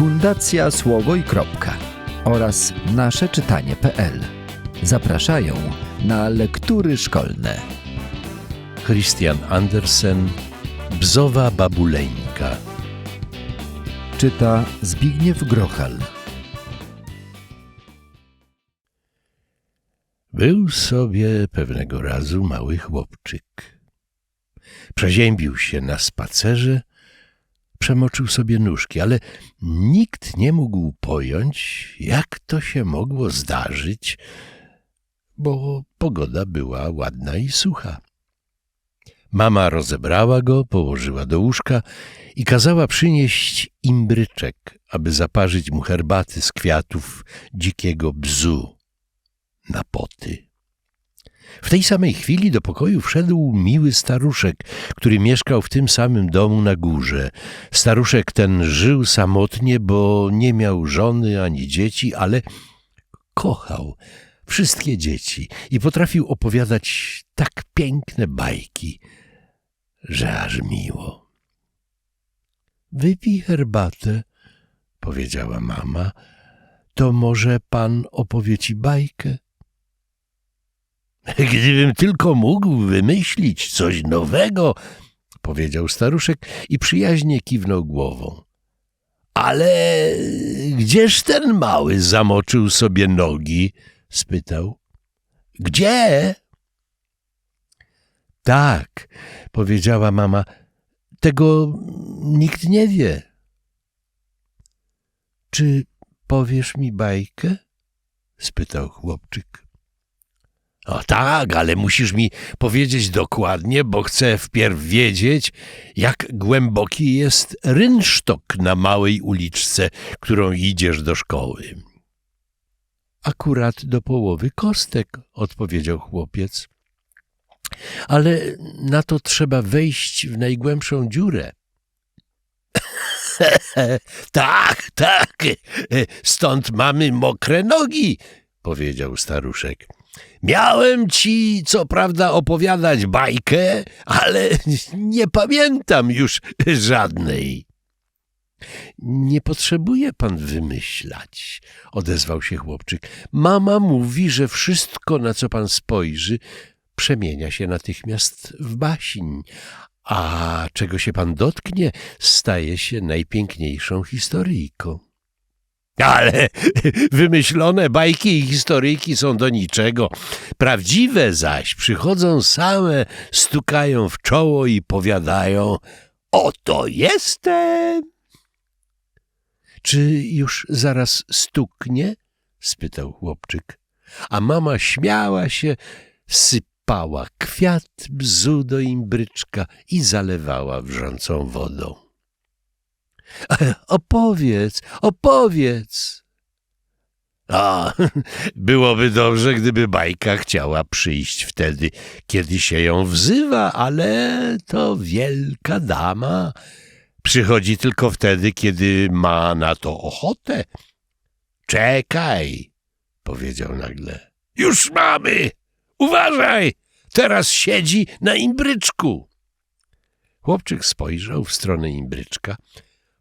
Fundacja Słowo i Kropka oraz nasze czytanie.pl zapraszają na lektury szkolne. Christian Andersen Bzowa babuleńka Czyta Zbigniew Grochal. Był sobie pewnego razu mały chłopczyk. Przeziębił się na spacerze, przemoczył sobie nóżki, ale nikt nie mógł pojąć, jak to się mogło zdarzyć, bo pogoda była ładna i sucha. Mama rozebrała go, położyła do łóżka i kazała przynieść imbryczek, aby zaparzyć mu herbaty z kwiatów dzikiego bzu na poty. W tej samej chwili do pokoju wszedł miły staruszek, który mieszkał w tym samym domu na górze. Staruszek ten żył samotnie, bo nie miał żony ani dzieci, ale kochał wszystkie dzieci i potrafił opowiadać tak piękne bajki, że aż miło. Wypij herbatę, powiedziała mama, to może pan opowie ci bajkę? Gdybym tylko mógł wymyślić coś nowego, powiedział staruszek i przyjaźnie kiwnął głową. Ale gdzież ten mały zamoczył sobie nogi? spytał. Gdzie? Tak, powiedziała mama, tego nikt nie wie. Czy powiesz mi bajkę? spytał chłopczyk. O tak, ale musisz mi powiedzieć dokładnie, bo chcę wpierw wiedzieć, jak głęboki jest rynsztok na małej uliczce, którą idziesz do szkoły. Akurat do połowy kostek, odpowiedział chłopiec. Ale na to trzeba wejść w najgłębszą dziurę. tak, tak, stąd mamy mokre nogi, powiedział staruszek. Miałem ci, co prawda, opowiadać bajkę, ale nie pamiętam już żadnej. Nie potrzebuje pan wymyślać, odezwał się chłopczyk. Mama mówi, że wszystko, na co pan spojrzy, przemienia się natychmiast w baśń, a czego się pan dotknie, staje się najpiękniejszą historyjką. Ale wymyślone bajki i historyjki są do niczego. Prawdziwe zaś przychodzą same, stukają w czoło i powiadają: Oto jestem! Czy już zaraz stuknie? spytał chłopczyk. A mama śmiała się, sypała kwiat bzu do imbryczka i zalewała wrzącą wodą. Opowiedz, opowiedz. A, byłoby dobrze, gdyby bajka chciała przyjść wtedy, kiedy się ją wzywa, ale to wielka dama. Przychodzi tylko wtedy, kiedy ma na to ochotę. Czekaj, powiedział nagle. Już mamy! Uważaj! Teraz siedzi na imbryczku. Chłopczyk spojrzał w stronę imbryczka.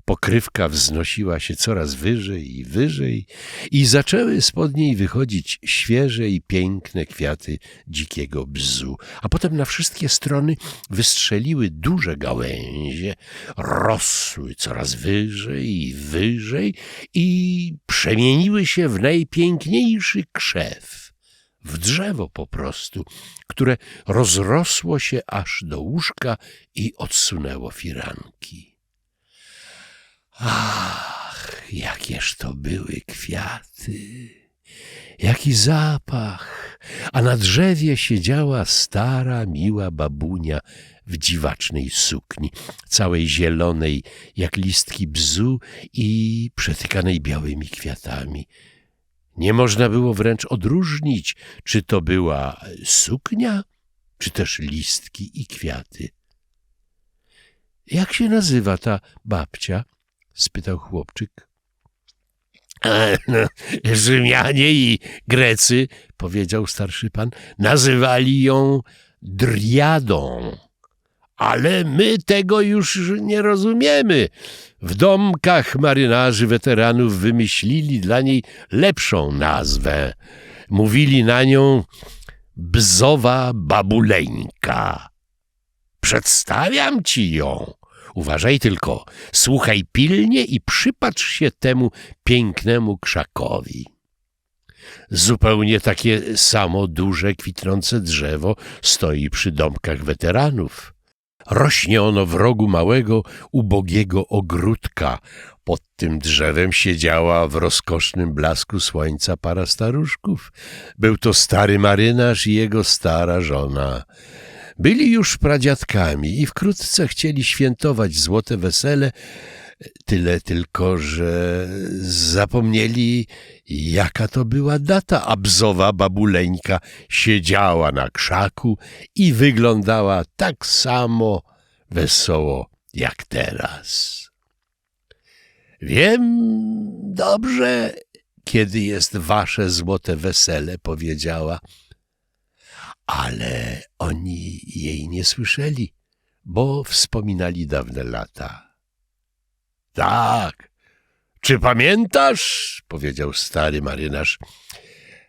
Pokrywka wznosiła się coraz wyżej i wyżej i zaczęły spod niej wychodzić świeże i piękne kwiaty dzikiego bzu, a potem na wszystkie strony wystrzeliły duże gałęzie, rosły coraz wyżej i wyżej i przemieniły się w najpiękniejszy krzew, w drzewo po prostu, które rozrosło się aż do łóżka i odsunęło firanki. Ach, jakież to były kwiaty, jaki zapach, a na drzewie siedziała stara, miła babunia w dziwacznej sukni, całej zielonej jak listki bzu i przetykanej białymi kwiatami. Nie można było wręcz odróżnić, czy to była suknia, czy też listki i kwiaty. Jak się nazywa ta babcia? Spytał chłopczyk. No, Rzymianie i Grecy, powiedział starszy pan, nazywali ją Driadą, Ale my tego już nie rozumiemy. W domkach marynarzy weteranów wymyślili dla niej lepszą nazwę. Mówili na nią bzowa babuleńka. Przedstawiam ci ją. Uważaj tylko, słuchaj pilnie i przypatrz się temu pięknemu krzakowi. Zupełnie takie samo duże, kwitnące drzewo stoi przy domkach weteranów. Rośnie ono w rogu małego, ubogiego ogródka. Pod tym drzewem siedziała w rozkosznym blasku słońca para staruszków. Był to stary marynarz i jego stara żona. Byli już pradziadkami i wkrótce chcieli świętować złote wesele, tyle tylko, że zapomnieli, jaka to była data, a bzowa babuleńka siedziała na krzaku i wyglądała tak samo wesoło jak teraz. Wiem dobrze, kiedy jest wasze złote wesele, powiedziała, ale oni jej nie słyszeli, bo wspominali dawne lata. Tak. Czy pamiętasz, powiedział stary marynarz,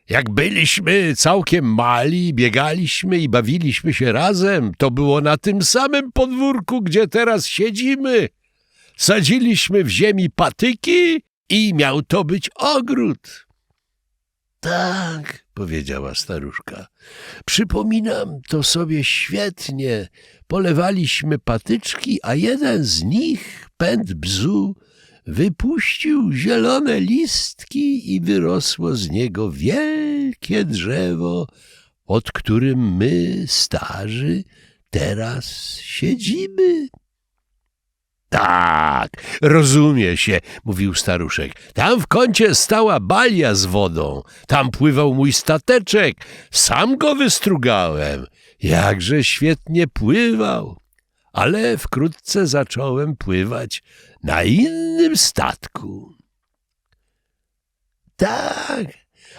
jak byliśmy całkiem mali, biegaliśmy i bawiliśmy się razem, to było na tym samym podwórku, gdzie teraz siedzimy. Sadziliśmy w ziemi patyki i miał to być ogród. Tak, powiedziała staruszka. Przypominam to sobie świetnie. Polewaliśmy patyczki, a jeden z nich, pęd bzu, wypuścił zielone listki i wyrosło z niego wielkie drzewo, pod którym my, starzy, teraz siedzimy. Tak, rozumie się, mówił staruszek. Tam w kącie stała balia z wodą. Tam pływał mój stateczek. Sam go wystrugałem. Jakże świetnie pływał. Ale wkrótce zacząłem pływać na innym statku. Tak,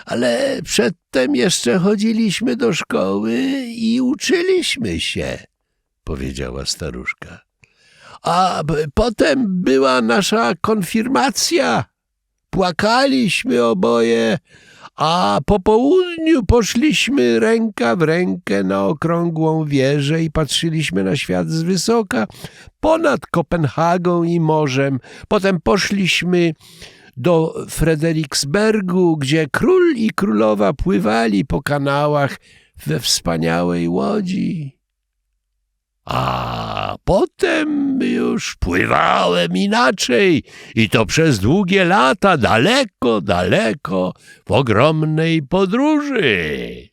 ale przedtem jeszcze chodziliśmy do szkoły i uczyliśmy się, powiedziała staruszka. A potem była nasza konfirmacja. Płakaliśmy oboje, a po południu poszliśmy ręka w rękę na okrągłą wieżę i patrzyliśmy na świat z wysoka, ponad Kopenhagą i morzem. Potem poszliśmy do Frederiksbergu, gdzie król i królowa pływali po kanałach we wspaniałej łodzi. A potem już pływałem inaczej i to przez długie lata, daleko, daleko, w ogromnej podróży.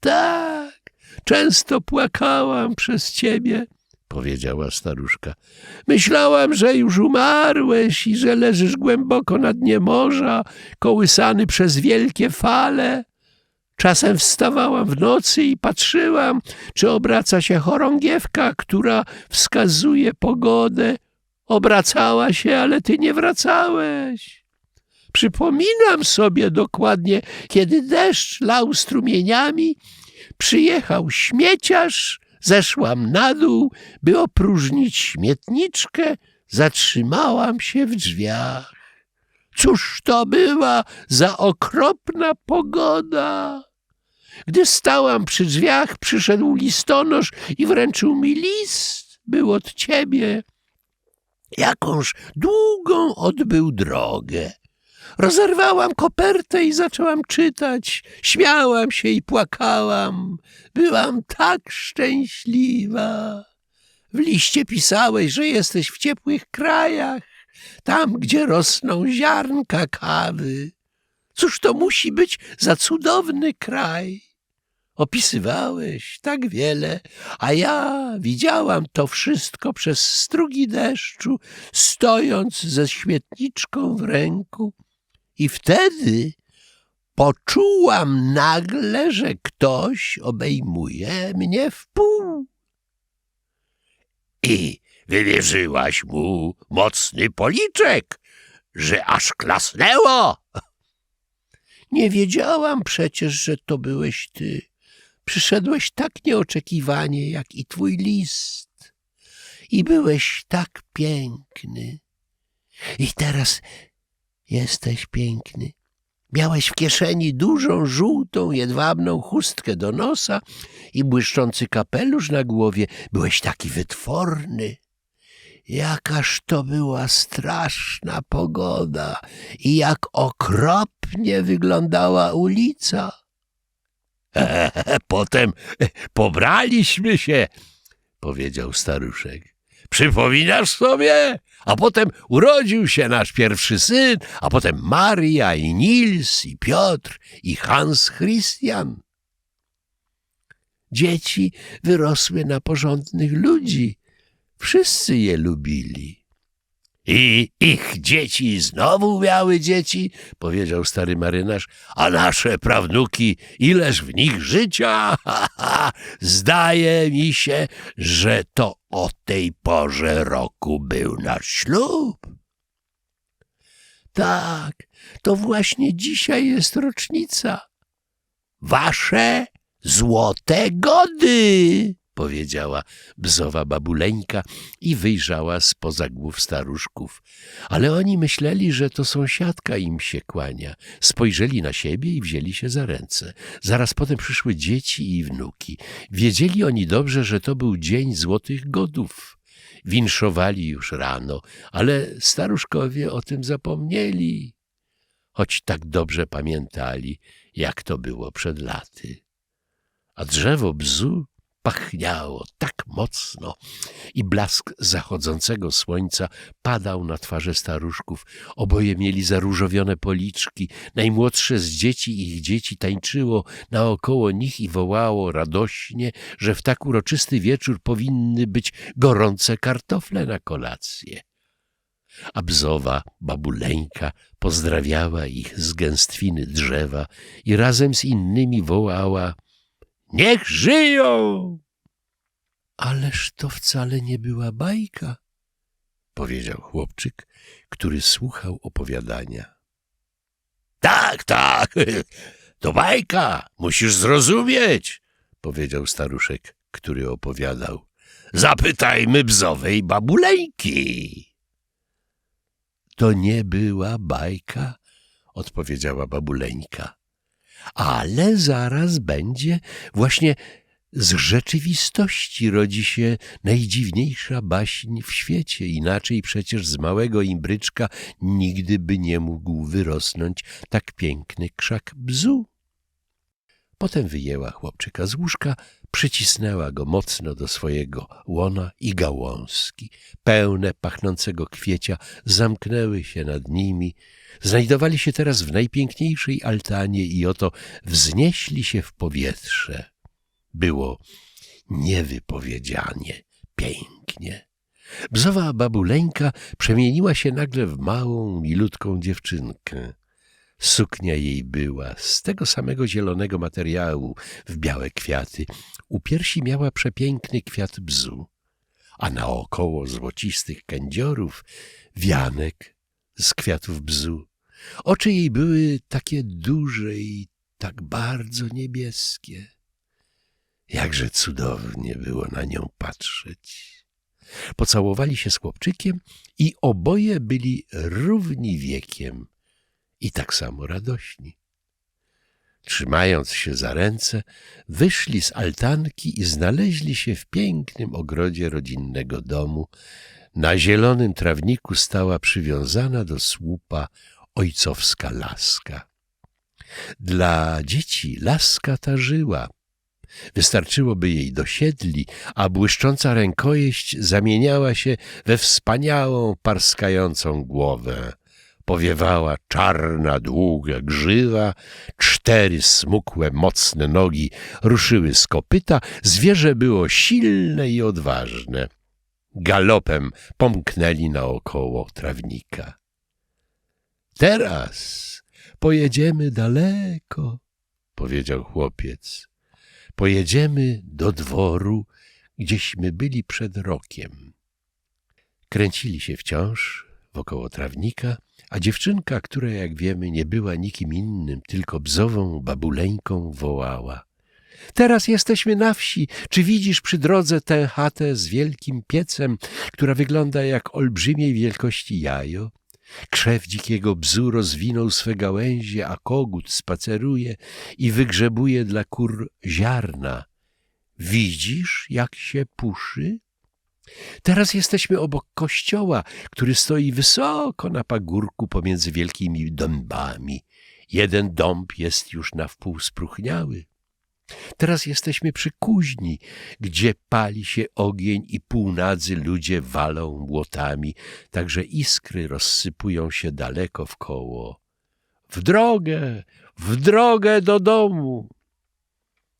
Tak, często płakałam przez ciebie, powiedziała staruszka. Myślałam, że już umarłeś i że leżysz głęboko na dnie morza, kołysany przez wielkie fale. Czasem wstawałam w nocy i patrzyłam, czy obraca się chorągiewka, która wskazuje pogodę. Obracała się, ale ty nie wracałeś. Przypominam sobie dokładnie, kiedy deszcz lał strumieniami, przyjechał śmieciarz, zeszłam na dół, by opróżnić śmietniczkę, zatrzymałam się w drzwiach. Cóż to była za okropna pogoda? Gdy stałam przy drzwiach, przyszedł listonosz i wręczył mi list. Był od ciebie. Jakąż długą odbył drogę. Rozerwałam kopertę i zaczęłam czytać. Śmiałam się i płakałam. Byłam tak szczęśliwa. W liście pisałeś, że jesteś w ciepłych krajach tam, gdzie rosną ziarnka kawy. Cóż to musi być za cudowny kraj? Opisywałeś tak wiele, a ja widziałam to wszystko przez strugi deszczu, stojąc ze śmietniczką w ręku. I wtedy poczułam nagle, że ktoś obejmuje mnie w pół. I wywierzyłaś mu mocny policzek, że aż klasnęło. Nie wiedziałam przecież, że to byłeś ty, Przyszedłeś tak nieoczekiwanie, jak i twój list. I byłeś tak piękny. I teraz jesteś piękny. Miałeś w kieszeni dużą, żółtą, jedwabną chustkę do nosa i błyszczący kapelusz na głowie. Byłeś taki wytworny. Jakaż to była straszna pogoda i jak okropnie wyglądała ulica. Potem pobraliśmy się, powiedział staruszek. Przypominasz sobie? A potem urodził się nasz pierwszy syn, a potem Maria i Nils i Piotr i Hans Christian. Dzieci wyrosły na porządnych ludzi. Wszyscy je lubili. I ich dzieci znowu miały dzieci, powiedział stary marynarz, a nasze prawnuki, ileż w nich życia, ha, ha, zdaje mi się, że to o tej porze roku był nasz ślub. Tak, to właśnie dzisiaj jest rocznica. Wasze złote gody, powiedziała bzowa babuleńka i wyjrzała spoza głów staruszków. Ale oni myśleli, że to sąsiadka im się kłania. Spojrzeli na siebie i wzięli się za ręce. Zaraz potem przyszły dzieci i wnuki. Wiedzieli oni dobrze, że to był dzień złotych godów. Winszowali już rano, ale staruszkowie o tym zapomnieli, choć tak dobrze pamiętali, jak to było przed laty. A drzewo bzu pachniało tak mocno i blask zachodzącego słońca padał na twarze staruszków. Oboje mieli zaróżowione policzki. Najmłodsze z dzieci ich dzieci tańczyło naokoło nich i wołało radośnie, że w tak uroczysty wieczór powinny być gorące kartofle na kolację. A bzowa babuleńka pozdrawiała ich z gęstwiny drzewa i razem z innymi wołała Niech żyją! Ależ to wcale nie była bajka, powiedział chłopczyk, który słuchał opowiadania. Tak, tak, to bajka, musisz zrozumieć, powiedział staruszek, który opowiadał. Zapytajmy bzowej babuleńki. To nie była bajka, odpowiedziała babuleńka ale zaraz będzie właśnie z rzeczywistości rodzi się najdziwniejsza baśń w świecie. Inaczej przecież z małego imbryczka nigdy by nie mógł wyrosnąć tak piękny krzak bzu. Potem wyjęła chłopczyka z łóżka, przycisnęła go mocno do swojego łona i gałązki, pełne pachnącego kwiecia, zamknęły się nad nimi. Znajdowali się teraz w najpiękniejszej altanie i oto wznieśli się w powietrze. Było niewypowiedzianie pięknie. Bzowa babuleńka przemieniła się nagle w małą, milutką dziewczynkę. Suknia jej była z tego samego zielonego materiału w białe kwiaty. U piersi miała przepiękny kwiat bzu, a naokoło złocistych kędziorów wianek z kwiatów bzu. Oczy jej były takie duże i tak bardzo niebieskie. Jakże cudownie było na nią patrzeć. Pocałowali się z chłopczykiem i oboje byli równi wiekiem i tak samo radośni. Trzymając się za ręce, wyszli z altanki i znaleźli się w pięknym ogrodzie rodzinnego domu. Na zielonym trawniku stała przywiązana do słupa ojcowska laska. Dla dzieci laska ta żyła. Wystarczyłoby jej do siedli, a błyszcząca rękojeść zamieniała się we wspaniałą, parskającą głowę. Powiewała czarna, długa grzywa, cztery smukłe, mocne nogi ruszyły z kopyta, zwierzę było silne i odważne. Galopem pomknęli naokoło trawnika. Teraz pojedziemy daleko, powiedział chłopiec. Pojedziemy do dworu, gdzieśmy byli przed rokiem. Kręcili się wciąż wokoło trawnika, a dziewczynka, która, jak wiemy, nie była nikim innym, tylko bzową babuleńką, wołała. Teraz jesteśmy na wsi. Czy widzisz przy drodze tę chatę z wielkim piecem, która wygląda jak olbrzymiej wielkości jajo? Krzew dzikiego bzu rozwinął swe gałęzie, a kogut spaceruje i wygrzebuje dla kur ziarna. Widzisz, jak się puszy? Teraz jesteśmy obok kościoła, który stoi wysoko na pagórku pomiędzy wielkimi dąbami. Jeden dąb jest już na wpół spróchniały. Teraz jesteśmy przy kuźni, gdzie pali się ogień i półnadzy ludzie walą młotami, tak że iskry rozsypują się daleko w koło. W drogę, w drogę do domu!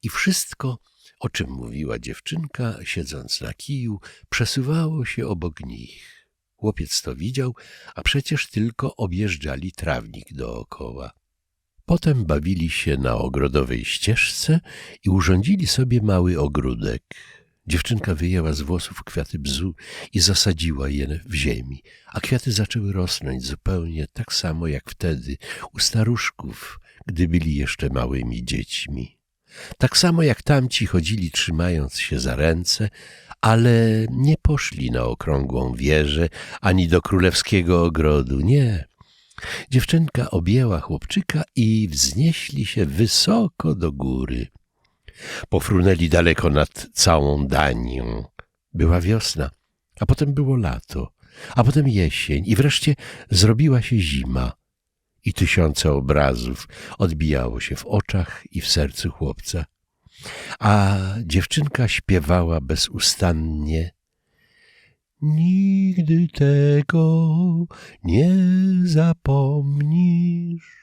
I wszystko, o czym mówiła dziewczynka, siedząc na kiju, przesuwało się obok nich. Chłopiec to widział, a przecież tylko objeżdżali trawnik dookoła. Potem bawili się na ogrodowej ścieżce i urządzili sobie mały ogródek. Dziewczynka wyjęła z włosów kwiaty bzu i zasadziła je w ziemi, a kwiaty zaczęły rosnąć zupełnie tak samo jak wtedy u staruszków, gdy byli jeszcze małymi dziećmi. Tak samo jak tamci chodzili trzymając się za ręce, ale nie poszli na okrągłą wieżę ani do królewskiego ogrodu, nie. Dziewczynka objęła chłopczyka i wznieśli się wysoko do góry. Pofrunęli daleko nad całą Danią. Była wiosna, a potem było lato, a potem jesień i wreszcie zrobiła się zima. I tysiące obrazów odbijało się w oczach i w sercu chłopca. A dziewczynka śpiewała bezustannie Nigdy tego nie zapomnisz.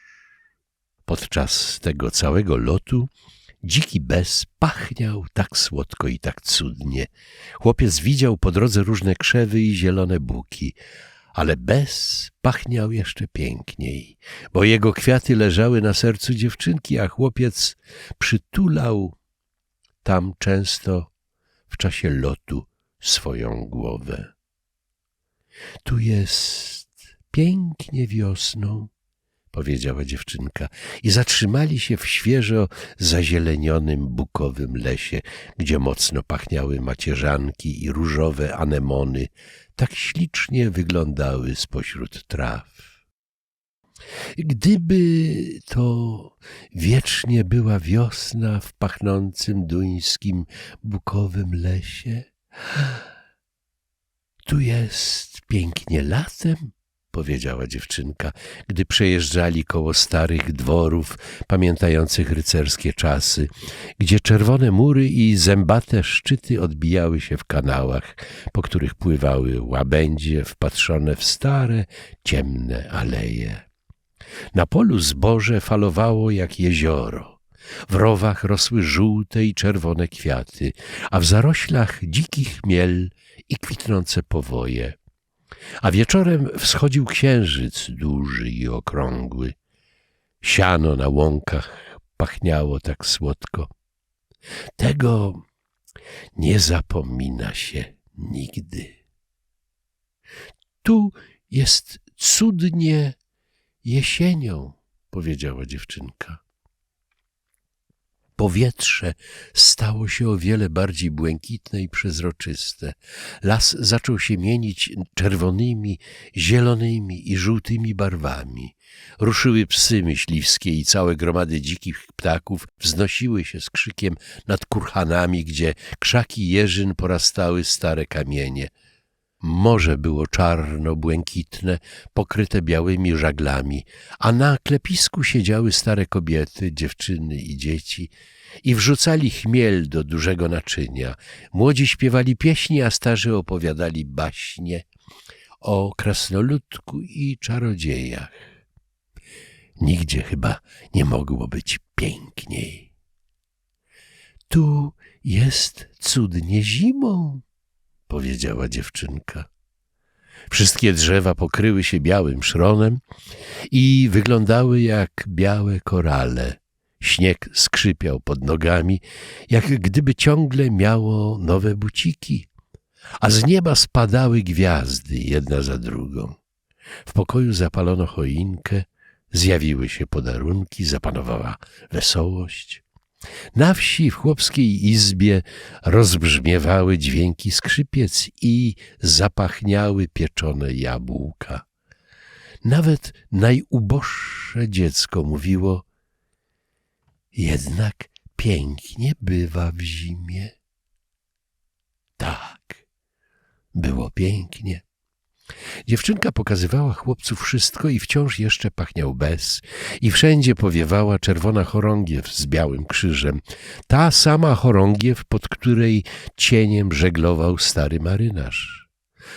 Podczas tego całego lotu dziki bez pachniał tak słodko i tak cudnie. Chłopiec widział po drodze różne krzewy i zielone buki, ale bez pachniał jeszcze piękniej, bo jego kwiaty leżały na sercu dziewczynki, a chłopiec przytulał tam często w czasie lotu swoją głowę. Tu jest pięknie wiosną, powiedziała dziewczynka i zatrzymali się w świeżo zazielenionym bukowym lesie, gdzie mocno pachniały macierzanki i różowe anemony, tak ślicznie wyglądały spośród traw. Gdyby to wiecznie była wiosna w pachnącym duńskim bukowym lesie, tu jest pięknie latem, powiedziała dziewczynka, gdy przejeżdżali koło starych dworów, pamiętających rycerskie czasy, gdzie czerwone mury i zębate szczyty odbijały się w kanałach, po których pływały łabędzie wpatrzone w stare, ciemne aleje. Na polu zboże falowało jak jezioro. W rowach rosły żółte i czerwone kwiaty, a w zaroślach dziki chmiel i kwitnące powoje. A wieczorem wschodził księżyc duży i okrągły. Siano na łąkach pachniało tak słodko. Tego nie zapomina się nigdy. Tu jest cudnie jesienią, powiedziała dziewczynka. Powietrze stało się o wiele bardziej błękitne i przezroczyste. Las zaczął się mienić czerwonymi, zielonymi i żółtymi barwami. Ruszyły psy myśliwskie i całe gromady dzikich ptaków wznosiły się z krzykiem nad kurhanami, gdzie krzaki jeżyn porastały stare kamienie. Morze było czarno-błękitne, pokryte białymi żaglami, a na klepisku siedziały stare kobiety, dziewczyny i dzieci i wrzucali chmiel do dużego naczynia. Młodzi śpiewali pieśni, a starzy opowiadali baśnie o krasnoludku i czarodziejach. Nigdzie chyba nie mogło być piękniej. Tu jest cudnie zimą, powiedziała dziewczynka. Wszystkie drzewa pokryły się białym szronem i wyglądały jak białe korale. Śnieg skrzypiał pod nogami, jak gdyby ciągle miało nowe buciki, a z nieba spadały gwiazdy jedna za drugą. W pokoju zapalono choinkę, zjawiły się podarunki, zapanowała wesołość. Na wsi w chłopskiej izbie rozbrzmiewały dźwięki skrzypiec i zapachniały pieczone jabłka. Nawet najuboższe dziecko mówiło: Jednak pięknie bywa w zimie. Tak, było pięknie. Dziewczynka pokazywała chłopcu wszystko i wciąż jeszcze pachniał bez i wszędzie powiewała czerwona chorągiew z białym krzyżem. Ta sama chorągiew, pod której cieniem żeglował stary marynarz.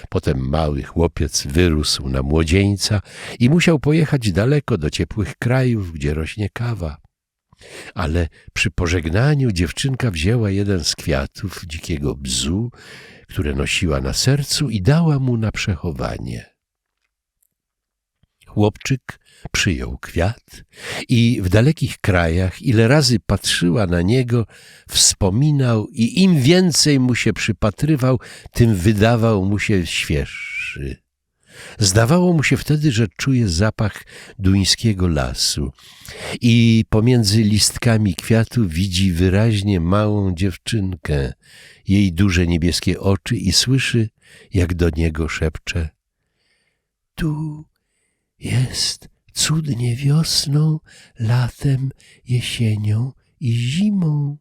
Potem mały chłopiec wyrósł na młodzieńca i musiał pojechać daleko do ciepłych krajów, gdzie rośnie kawa. Ale przy pożegnaniu dziewczynka wzięła jeden z kwiatów dzikiego bzu, które nosiła na sercu i dała mu na przechowanie. Chłopczyk przyjął kwiat i w dalekich krajach, ile razy patrzyła na niego, wspominał i im więcej mu się przypatrywał, tym wydawał mu się świeższy. Zdawało mu się wtedy, że czuje zapach duńskiego lasu i pomiędzy listkami kwiatu widzi wyraźnie małą dziewczynkę, jej duże niebieskie oczy i słyszy, jak do niego szepcze: Tu jest cudnie wiosną, latem, jesienią i zimą.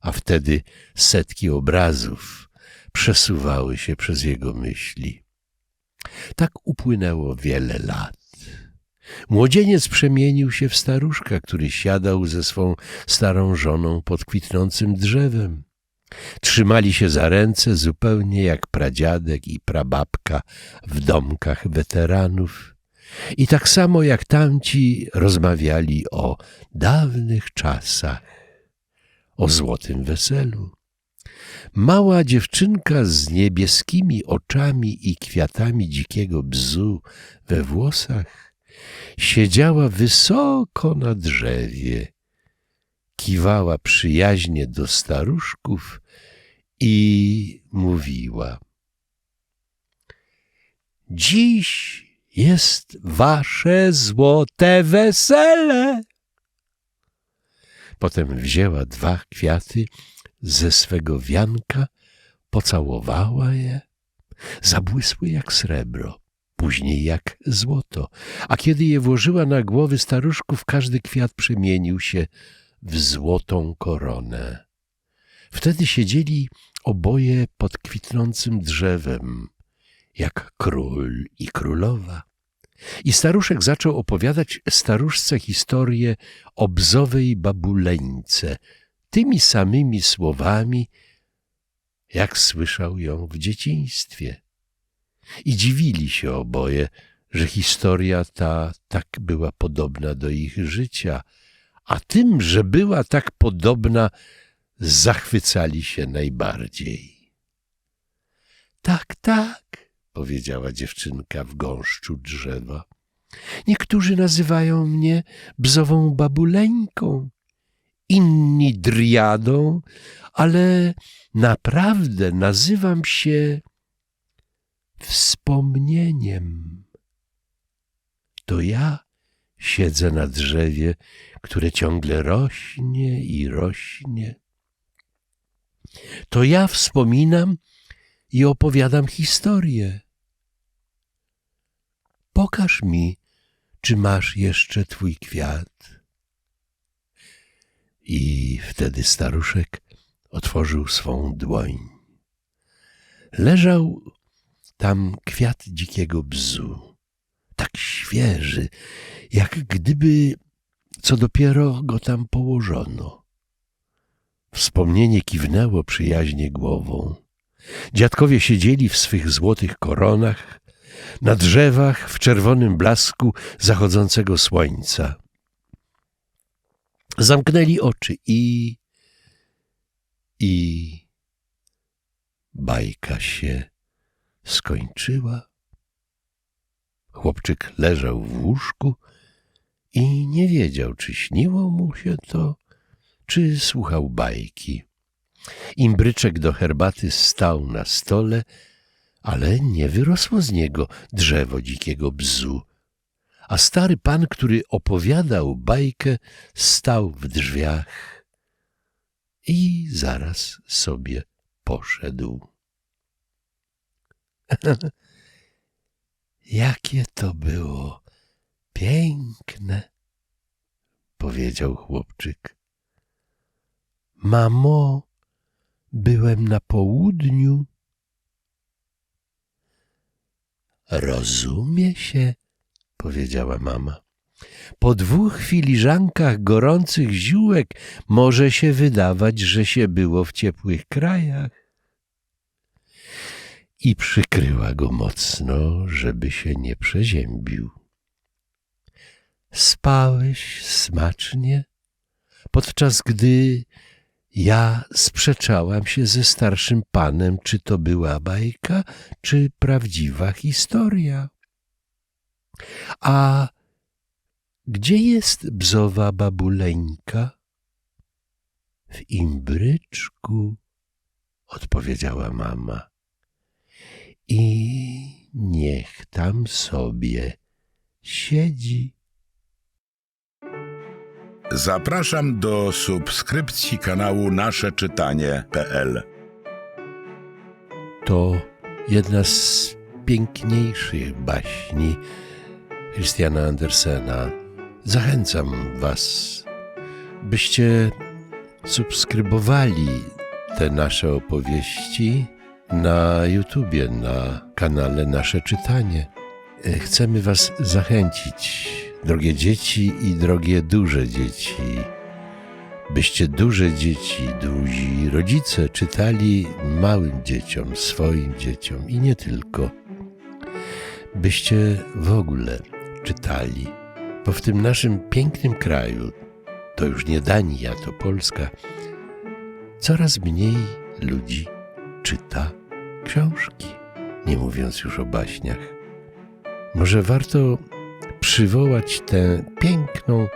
A wtedy setki obrazów przesuwały się przez jego myśli. Tak upłynęło wiele lat. Młodzieniec przemienił się w staruszka, który siadał ze swą starą żoną pod kwitnącym drzewem. Trzymali się za ręce zupełnie jak pradziadek i prababka w domkach weteranów. I tak samo jak tamci rozmawiali o dawnych czasach, o złotym weselu. Mała dziewczynka z niebieskimi oczami i kwiatami dzikiego bzu we włosach siedziała wysoko na drzewie, kiwała przyjaźnie do staruszków i mówiła: Dziś jest wasze złote wesele. Potem wzięła dwa kwiaty ze swego wianka, pocałowała je, zabłysły jak srebro, później jak złoto, a kiedy je włożyła na głowy staruszków, każdy kwiat przemienił się w złotą koronę. Wtedy siedzieli oboje pod kwitnącym drzewem, jak król i królowa. I staruszek zaczął opowiadać staruszce historię o bzowej babuleńce, tymi samymi słowami, jak słyszał ją w dzieciństwie. I dziwili się oboje, że historia ta tak była podobna do ich życia, a tym, że była tak podobna, zachwycali się najbardziej. Tak, tak, powiedziała dziewczynka w gąszczu drzewa. Niektórzy nazywają mnie bzową babuleńką, inni driadą, ale naprawdę nazywam się wspomnieniem. To ja siedzę na drzewie, które ciągle rośnie i rośnie. To ja wspominam i opowiadam historię. Pokaż mi, czy masz jeszcze twój kwiat. I wtedy staruszek otworzył swą dłoń. Leżał tam kwiat dzikiego bzu, tak świeży, jak gdyby co dopiero go tam położono. Wspomnienie kiwnęło przyjaźnie głową. Dziadkowie siedzieli w swych złotych koronach, na drzewach w czerwonym blasku zachodzącego słońca. Zamknęli oczy i. i. bajka się skończyła. Chłopczyk leżał w łóżku i nie wiedział, czy śniło mu się to, czy słuchał bajki. Imbryczek do herbaty stał na stole, ale nie wyrosło z niego drzewo dzikiego bzu, a stary pan, który opowiadał bajkę, stał w drzwiach i zaraz sobie poszedł. Jakie to było piękne, powiedział chłopczyk. Mamo, byłem na południu. Rozumie się, powiedziała mama. Po dwóch filiżankach gorących ziółek może się wydawać, że się było w ciepłych krajach. I przykryła go mocno, żeby się nie przeziębił. Spałeś smacznie, podczas gdy ja sprzeczałam się ze starszym panem, czy to była bajka, czy prawdziwa historia. A gdzie jest bzowa babuleńka? W imbryczku, odpowiedziała mama. I niech tam sobie siedzi. Zapraszam do subskrypcji kanału Nasze Czytanie.pl. To jedna z piękniejszych baśni Christiana Andersena. Zachęcam Was, byście subskrybowali te nasze opowieści na YouTubie, na kanale Nasze Czytanie. E, Chcemy Was zachęcić, drogie dzieci i drogie duże dzieci, byście duże dzieci, duzi rodzice czytali małym dzieciom, swoim dzieciom i nie tylko. Byście w ogóle czytali, bo w tym naszym pięknym kraju, to już nie Dania, to Polska, coraz mniej ludzi czyta książki, nie mówiąc już o baśniach. Może warto przywołać tę piękną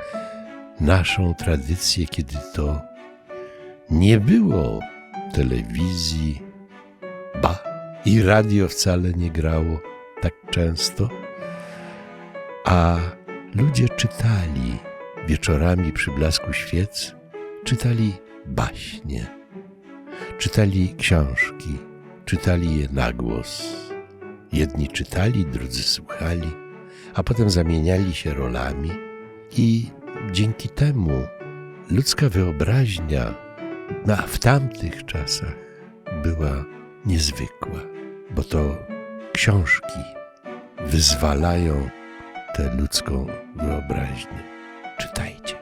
naszą tradycję, kiedy to nie było telewizji, ba, i radio wcale nie grało tak często, a ludzie czytali wieczorami przy blasku świec, czytali baśnie, czytali książki, czytali je na głos. Jedni czytali, drudzy słuchali, a potem zamieniali się rolami i dzięki temu ludzka wyobraźnia na, w tamtych czasach była niezwykła, bo to książki wyzwalają tę ludzką wyobraźnię. Czytajcie.